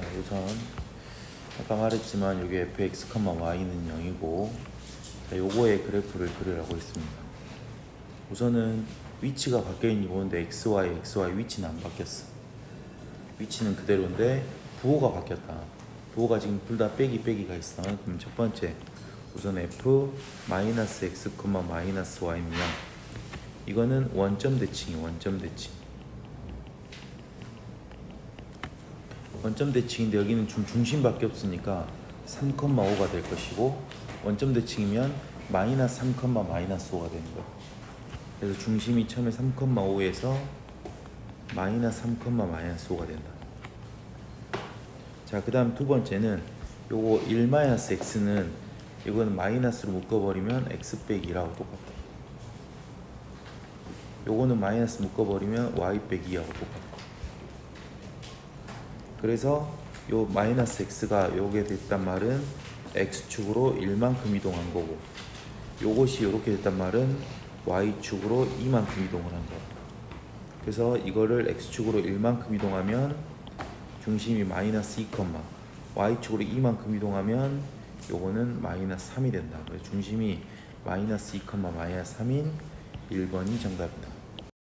자, 우선 아까 말했지만 여기 fx, y는 0이고 자, 요거의 그래프를 그리라고 했습니다. 우선은 위치가 바뀌어 있는 게 보는데 xy, xy 위치는 안 바뀌었어. 위치는 그대로인데 부호가 바뀌었다. 부호가 지금 둘 다 빼기 빼기가 있어. 그럼 첫 번째 우선 f 마이너스 x, 마이너스 0. 이거는 원점 대칭이 원점 대칭. 원점 대칭인데 여기는 좀 중심밖에 없으니까 3,5가 될 것이고 원점 대칭이면 마이너스 3, 마이너스 5가 되는 거야. 그래서 중심이 처음에 3,5에서 마이너스 3, 마이너스 5가 된다. 자, 그 다음 두 번째는 요거 1 마이너스 x는 이거는 마이너스로 묶어버리면 x 빼기 2라고 똑같다. 요거는 마이너스 묶어버리면 y 빼기 2하고 똑같다. 그래서 요 마이너스 x가 요게 됐단 말은 x축으로 1만큼 이동한 거고 요것이 요렇게 됐단 말은 y축으로 2만큼 이동을 한 거야. 그래서 이거를 x축으로 1만큼 이동하면 중심이 마이너스 2, y축으로 2만큼 이동하면 요거는 마이너스 3이 된다. 그래서 중심이 마이너스 2, 마이너스 3인 1번이 정답이다.